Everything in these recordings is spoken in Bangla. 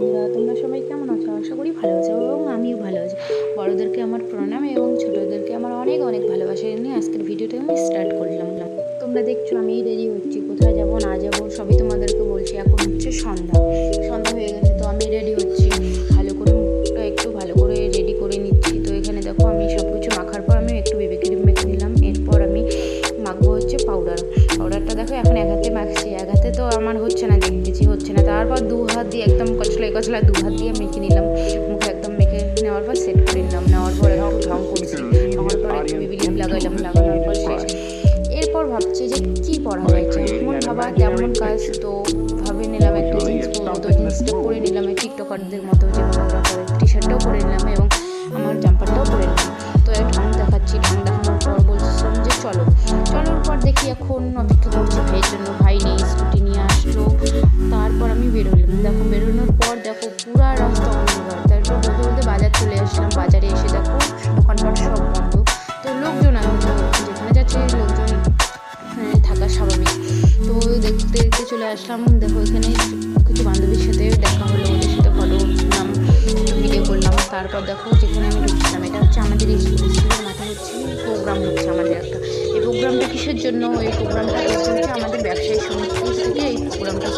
বন্ধুরা, তোমরা সবাই কেমন আছো? আশা করি ভালো আছো এবং আমিও ভালো আছি। বড়োদেরকে আমার প্রণাম এবং ছোটোদেরকে আমার অনেক অনেক ভালোবাসা নিয়ে আজকের ভিডিওটা আমি স্টার্ট করলাম। তোমরা দেখছ, আমি রেডি হচ্ছি, কোথায় যাব, না যাব, সবই তোমাদেরকে বলছি। এখন হচ্ছে সন্ধ্যা। তারপর দু হাত দিয়ে একদম কচলাই কচলাই দু হাত দিয়ে মেখে নিলাম। মুখে একদম মেখে নেওয়ার পর সেট করে নিলাম। নেওয়ার পর একটু ঢং করছি। পর একটু লাগাইলাম। লাগানোর পর শেষ। এরপর ভাবছি যে কি পরা যায় যেমন ভাবা? তেমন কাজ? তো ভাবে নিলাম একটু জিন্স পরবো জিন্সটা পরে নিলাম টিকটকারদের মতো ওরা পরে টি শার্টটাও পরে নিলাম এবং আমার জাম্পারটাও পরে নিলাম। তো ঢং দেখাচ্ছি। ঢং দেখানোর পর বলছিলাম যে চলো। চলোর পর দেখি এখন অপেক্ষা দেখো পুরা রাস্তা অন্ধকার। তারপর বলতে বলতে বাজার চলে আসলাম বাজারে এসে দেখো দোকানপাট সব বন্ধ। তো লোকজন যেখানে যাচ্ছে লোকজন হ্যাঁ, থাকা স্বাভাবিক। তো দেখতে দেখতে চলে আসলাম দেখো এখানে কিছু বান্ধবীর সাথে দেখা হলো ওদের সাথে ফটো উঠলাম ভিডিও করলাম। তারপর দেখো যেখানে আমি ঢুকছিলাম এটা হচ্ছে আমাদের এই স্কুলের মাথায় হচ্ছে প্রোগ্রাম হচ্ছে আমাদের একটা। এই প্রোগ্রামটা কিসের জন্য? এই প্রোগ্রামটা হচ্ছে আমাদের ব্যবসায়ী থেকে এই প্রোগ্রামটা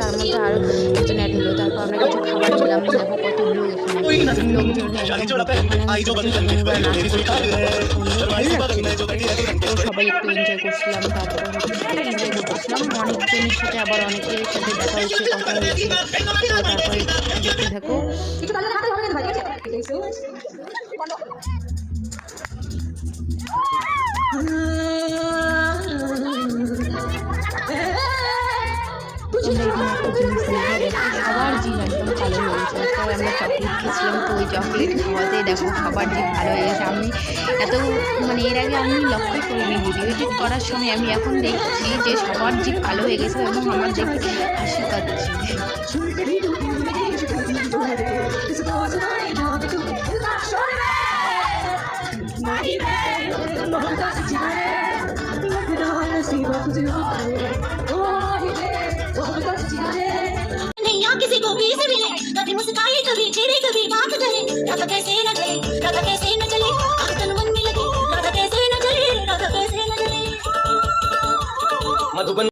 তার মধ্যে আরও সবাই একটু এনজয় করছিলাম তারপর এনজয় করছিলাম। অনেকজনের সাথে আবার অনেকের সাথে দেখা হয়েছে কথা হয়েছে। তারপরে দেখতে থাকো ভাই ঠিক এখানে একটা জিনিস দেখো সবার জিভ একদম ভালো হয়ে গেছে তারপর আমরা চকলেট খেয়েছিলাম তো ওই চকলেট খাওয়াতে দেখো সবার জিভ ভালো হয়ে গেছে। আমি এত মানে এর আগে আমি লক্ষ্য করিনি ভিডিও এডিট করার সময় আমি এখন দেখছি যে সবার জিভ ভালো হয়ে গেছে এবং আমার দেখে হাসি পাচ্ছে। नहीं यहाँ किसी को भी से मिले कभी मुस्काए कभी चेहरे कभी बात करे राधा कैसे न चले राधा कैसे न चले आग तन मन में लगे राधा कैसे न चले राधा कैसे न चले मधुबन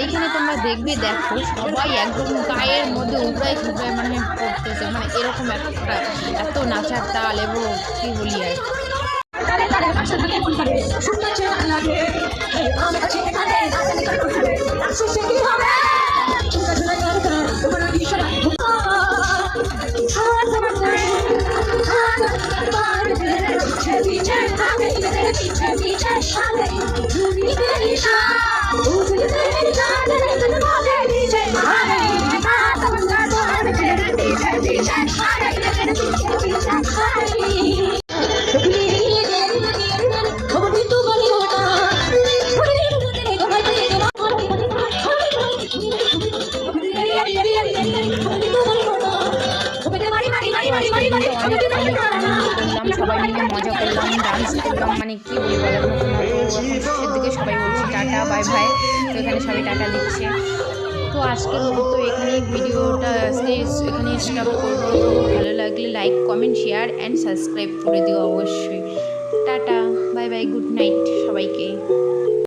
এইখানে তোমরা দেখবে দেখো সবাই একদম গায়ের মধ্যে উড়াই খুবড়াই মানে পড়তেছে মানে এরকম একটা এত নাচার তাল এবং কি বলি আর করলাম সবাই মিলে মজা করলাম ডান্স করলাম মানে কি বলি সবাই বলছে টাটা বাই বাই তো এখানে সবাই টাটা দিচ্ছে তো আজকের মতো এখানেই ভিডিওটা এখানে স্টপ করব। ভালো লাগলে like comment share and subscribe করে দিও অবশ্যই। Tata bye bye good night সবাইকে।